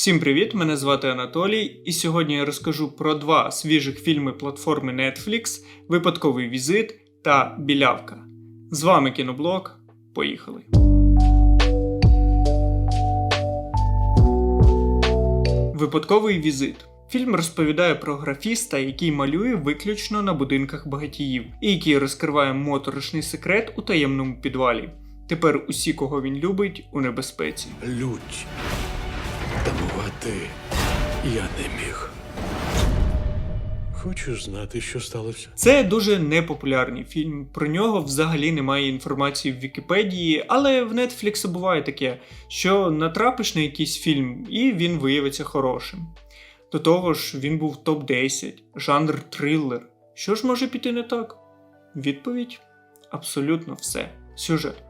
Всім привіт! Мене звати Анатолій, і сьогодні я розкажу про два свіжих фільми платформи Netflix Випадковий візит та Білявка. З вами кіноблог. Поїхали! Випадковий візит. Фільм розповідає про графіста, який малює виключно на будинках багатіїв, і який розкриває моторошний секрет у таємному підвалі. Тепер усі, кого він любить, у небезпеці. лють. Тамувати я не міг. Хочеш знати, що сталося? Це дуже непопулярний фільм. Про нього взагалі немає інформації в Вікіпедії, але в Netflix буває таке, що натрапиш на якийсь фільм, і він виявиться хорошим. До того ж, він був топ-10, жанр трилер. Що ж може піти не так? Відповідь абсолютно все. Сюжет.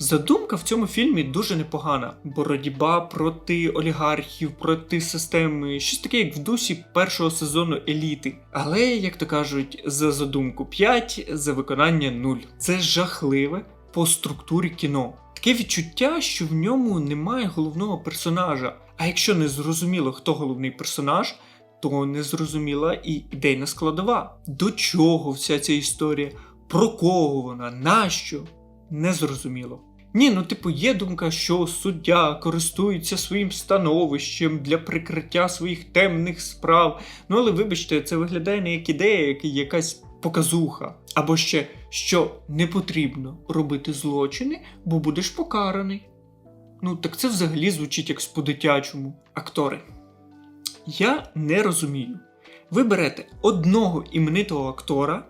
Задумка в цьому фільмі дуже непогана. Боротьба проти олігархів, проти системи, щось таке, як в дусі першого сезону еліти. Але, як то кажуть, за задумку 5, за виконання 0. Це жахливе по структурі кіно. Таке відчуття, що в ньому немає головного персонажа. А якщо не зрозуміло, хто головний персонаж, то не зрозуміла і ідейна складова. До чого вся ця історія? Про кого вона? Нащо? Незрозуміло. Ні, ну типу, є думка, що суддя користується своїм становищем для прикриття своїх темних справ. Ну але вибачте, це виглядає не як ідея, як якась показуха. Або ще що не потрібно робити злочини, бо будеш покараний. Ну, так це взагалі звучить як по-дитячому. Актори. Я не розумію. Ви берете одного іменитого актора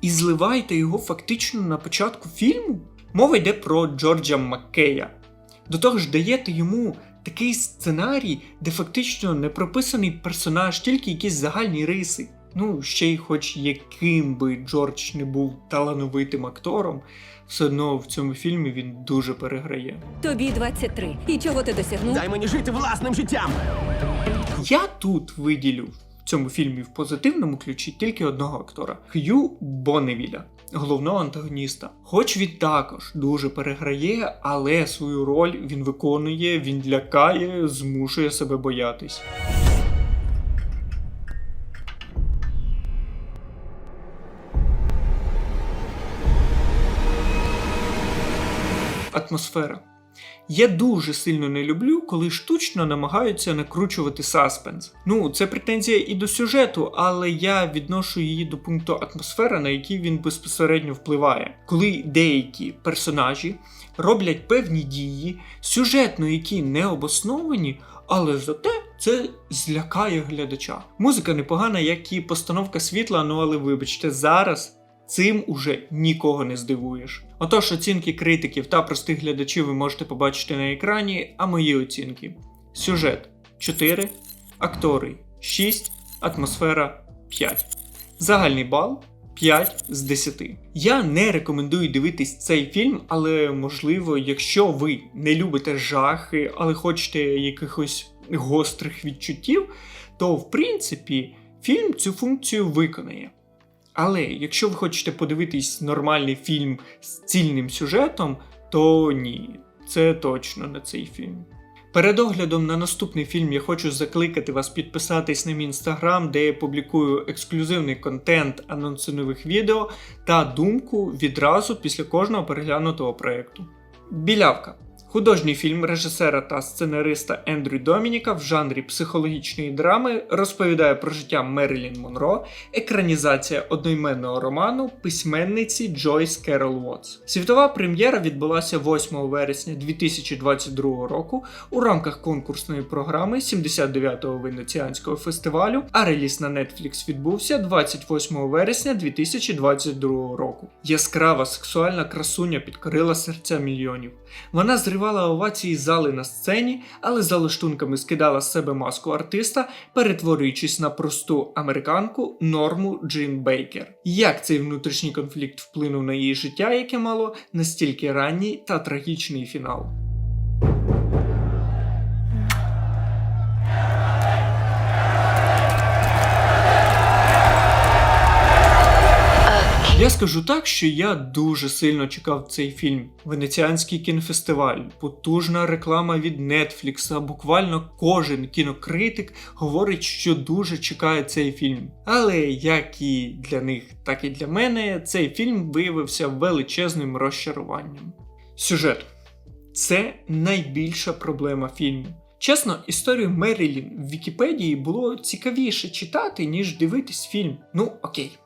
і зливаєте його фактично на початку фільму. Мова йде про Джорджа Маккея. До того ж, даєте йому такий сценарій, де фактично не прописаний персонаж, тільки якісь загальні риси. Ну, ще й хоч яким би Джордж не був талановитим актором, все одно в цьому фільмі він дуже переграє. Тобі 23. І чого ти досягнув? Дай мені жити власним життям. Я тут виділю в цьому фільмі в позитивному ключі тільки одного актора Х'ю Бонневіля, головного антагоніста. Хоч він також дуже переграє, але свою роль він виконує, він лякає, змушує себе боятись. Атмосфера. Я дуже сильно не люблю, коли штучно намагаються накручувати саспенс. Ну, це претензія і до сюжету, але я відношу її до пункту атмосфера, на який він безпосередньо впливає. Коли деякі персонажі роблять певні дії, сюжетно які не обосновані, але зате це злякає глядача. Музика непогана, як і постановка світла, ну але вибачте, зараз Цим уже нікого не здивуєш. Отож, оцінки критиків та простих глядачів ви можете побачити на екрані, а мої оцінки. Сюжет 4, актори 6, атмосфера 5. Загальний бал 5 з 10. Я не рекомендую дивитись цей фільм, але можливо, якщо ви не любите жахи, але хочете якихось гострих відчуттів, то в принципі фільм цю функцію виконає. Але якщо ви хочете подивитись нормальний фільм з цільним сюжетом, то ні, це точно не цей фільм. Перед оглядом на наступний фільм я хочу закликати вас підписатись на мій інстаграм, де я публікую ексклюзивний контент, анонси нових відео та думку відразу після кожного переглянутого проєкту. Білявка. Художній фільм режисера та сценариста Ендрю Домініка в жанрі психологічної драми розповідає про життя Мерлін Монро, екранізація одноіменного роману письменниці Джойс Керол Уотс. Світова прем'єра відбулася 8 вересня 2022 року у рамках конкурсної програми 79-го венеціанського фестивалю, а реліз на Netflix відбувся 28 вересня 2022 року. Яскрава сексуальна красуня підкорила серця мільйонів. Вона зривала овації зали на сцені, але за лаштунками скидала з себе маску артиста, перетворюючись на просту американку Норму Джин Бейкер. Як цей внутрішній конфлікт вплинув на її життя, яке мало настільки ранній та трагічний фінал. Я скажу так, що я дуже сильно чекав цей фільм. Венеціанський кінофестиваль, потужна реклама від Нетфлікса. Буквально кожен кінокритик говорить, що дуже чекає цей фільм. Але як і для них, так і для мене, цей фільм виявився величезним розчаруванням. Сюжет це найбільша проблема фільму. Чесно, історію Мерілін в Вікіпедії було цікавіше читати, ніж дивитись фільм. Ну, окей.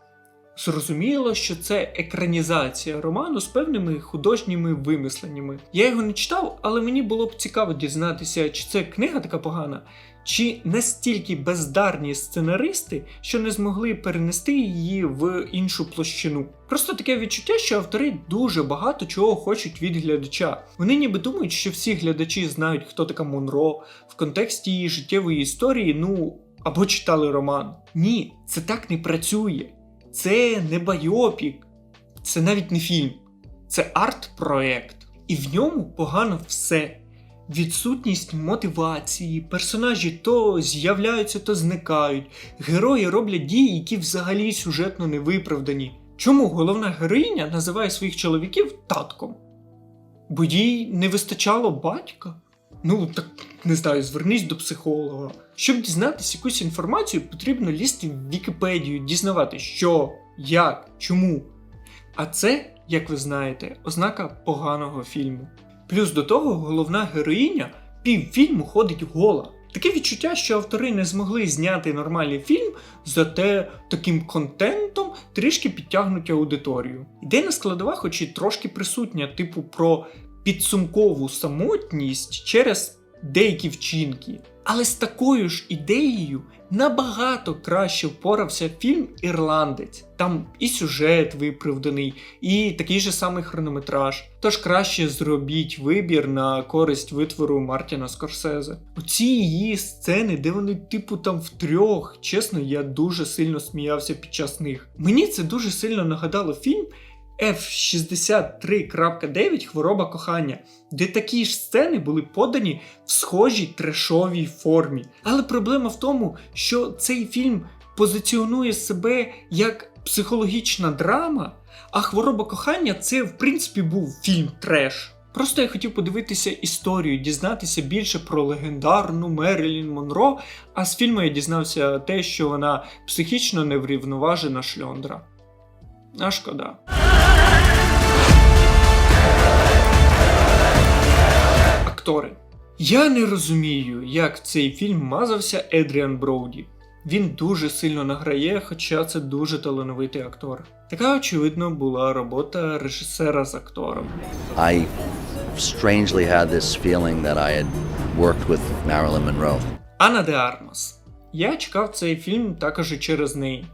Зрозуміло, що це екранізація роману з певними художніми вимисленнями. Я його не читав, але мені було б цікаво дізнатися, чи це книга така погана, чи настільки бездарні сценаристи, що не змогли перенести її в іншу площину. Просто таке відчуття, що автори дуже багато чого хочуть від глядача. Вони ніби думають, що всі глядачі знають, хто така Монро в контексті її життєвої історії, ну або читали роман. Ні, це так не працює. Це не байопік, це навіть не фільм, це арт-проект. І в ньому погано все. Відсутність мотивації, персонажі то з'являються, то зникають. Герої роблять дії, які взагалі сюжетно не виправдані. Чому головна героїня називає своїх чоловіків татком? Бо їй не вистачало батька? Ну, так не знаю, звернись до психолога. Щоб дізнатися якусь інформацію, потрібно лізти в Вікіпедію, дізнавати, що, як, чому. А це, як ви знаєте, ознака поганого фільму. Плюс до того головна героїня півфільму ходить гола. Таке відчуття, що автори не змогли зняти нормальний фільм, зате таким контентом трішки підтягнуть аудиторію. Ідейна складова, хоч і трошки присутня, типу про підсумкову самотність через деякі вчинки. Але з такою ж ідеєю набагато краще впорався фільм Ірландець. Там і сюжет виправданий, і такий же самий хронометраж. Тож краще зробіть вибір на користь витвору Мартіна Скорсезе. Оці її сцени, де вони, типу, там втрьох, чесно, я дуже сильно сміявся під час них. Мені це дуже сильно нагадало фільм. F63.9 Хвороба кохання, де такі ж сцени були подані в схожій трешовій формі. Але проблема в тому, що цей фільм позиціонує себе як психологічна драма, а хвороба кохання це в принципі був фільм треш. Просто я хотів подивитися історію, дізнатися більше про легендарну Мерлін Монро, а з фільму я дізнався те, що вона психічно неврівноважена шльондра. А шкода. Актори. Я не розумію, як цей фільм мазався Едріан Броуді. Він дуже сильно награє, хоча це дуже талановитий актор. Така, очевидно, була робота режисера з актором. I strangely had this feeling that I had worked with Marilyn Monroe. Анна де Армас. Я чекав цей фільм також і через неї.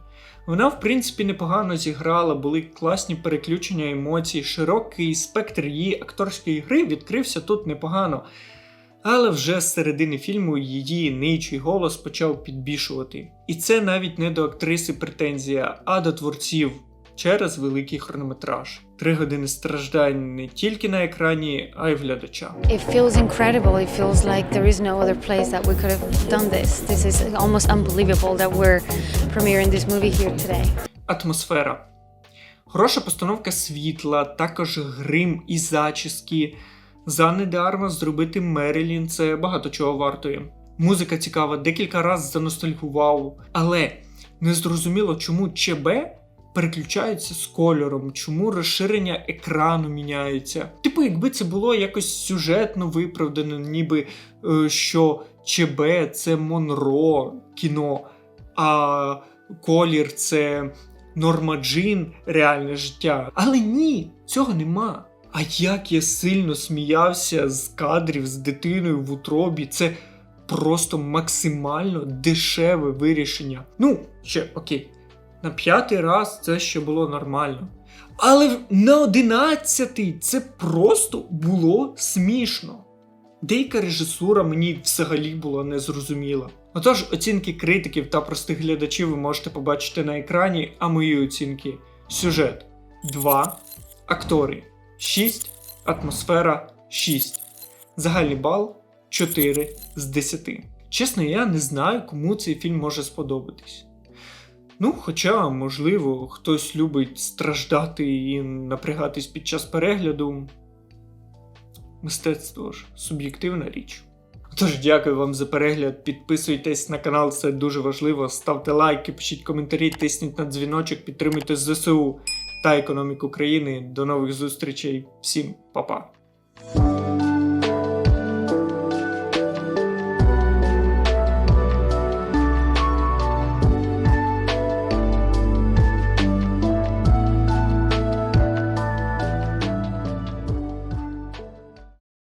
Вона, в принципі, непогано зіграла, були класні переключення емоцій, широкий спектр її акторської гри відкрився тут непогано. Але вже з середини фільму її ничий голос почав підбішувати. І це навіть не до актриси претензія, а до творців через великий хронометраж. Три години страждань не тільки на екрані, а й глядача. It feels incredible. It feels like there is no other place that we could have done this. This is almost unbelievable that we're premiering this movie here today. Атмосфера. Хороша постановка світла, також грим і зачіски. За Армас зробити Мерілін це багато чого вартує. Музика цікава, декілька разів заностальгував, але незрозуміло, чому ЧБ переключається з кольором, чому розширення екрану міняється. Типу, якби це було якось сюжетно виправдано, ніби е, що ЧБ це Монро кіно, а колір це Норма Джин, реальне життя. Але ні, цього нема. А як я сильно сміявся з кадрів з дитиною в утробі, це просто максимально дешеве вирішення. Ну, ще окей, на п'ятий раз це ще було нормально. Але на одинадцятий це просто було смішно. Деяка режисура мені взагалі була незрозуміла. Отож, оцінки критиків та простих глядачів ви можете побачити на екрані, а мої оцінки: сюжет 2, актори 6, атмосфера 6. Загальний бал 4 з 10. Чесно, я не знаю, кому цей фільм може сподобатись. Ну, хоча, можливо, хтось любить страждати і напрягатись під час перегляду. Мистецтво ж суб'єктивна річ. Тож дякую вам за перегляд. Підписуйтесь на канал, це дуже важливо. Ставте лайки, пишіть коментарі, тисніть на дзвіночок, підтримуйте ЗСУ та економіку країни. До нових зустрічей. Всім па-па.